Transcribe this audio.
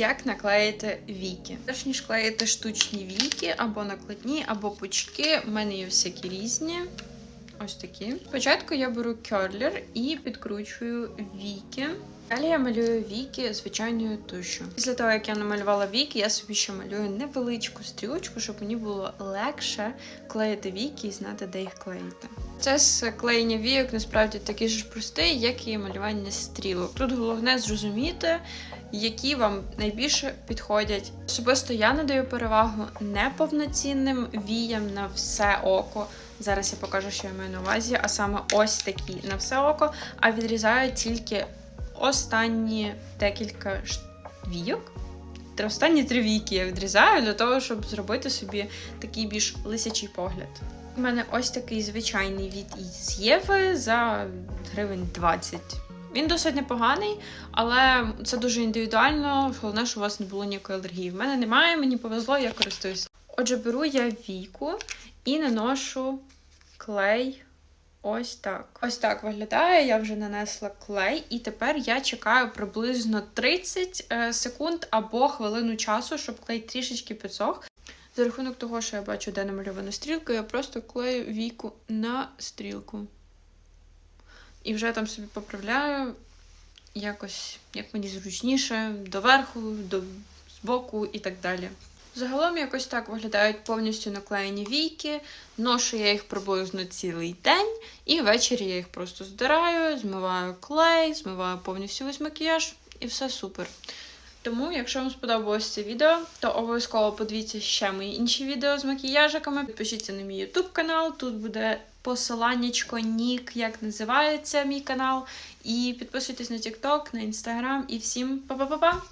як наклеїти віки. Перш ніж клеїти штучні віки, або накладні, або пучки. У мене є всякі різні. Ось такі. Спочатку я беру керлер і підкручую віки. Далі я малюю віки звичайною тушю. Після того, як я намалювала віки, я собі ще малюю невеличку стрілочку, щоб мені було легше клеїти віки і знати, де їх клеїти. Процес клеєння війок насправді такий ж простий, як і малювання стрілок. Тут головне зрозуміти, які вам найбільше підходять. Особисто я надаю перевагу неповноцінним віям на все око. Зараз я покажу, що я маю на увазі, а саме ось такі на все око, а відрізаю тільки останні декілька війок. Останні три віки я відрізаю для того, щоб зробити собі такий більш лисячий погляд. У мене ось такий звичайний від із Єви за гривень 20. Він досить непоганий, але це дуже індивідуально. Головне, що у вас не було ніякої алергії. В мене немає, мені повезло, я користуюсь. Отже, беру я віку і наношу клей. Ось так. Ось так виглядає. Я вже нанесла клей, і тепер я чекаю приблизно 30 е, секунд або хвилину часу, щоб клей трішечки підсох. За рахунок того, що я бачу, де намальована стрілка, я просто клею віку на стрілку. І вже там собі поправляю якось, як мені зручніше, доверху, до збоку і так далі. Загалом якось так виглядають повністю наклеєні війки. Ношу я їх приблизно цілий день, і ввечері я їх просто здираю, змиваю клей, змиваю повністю весь макіяж, і все супер. Тому, якщо вам сподобалось це відео, то обов'язково подивіться ще мої інші відео з макіяжиками. Підпишіться на мій YouTube канал, тут буде посиланнячко, нік, як називається мій канал. І підписуйтесь на TikTok, на Instagram. І всім па-па-па-па!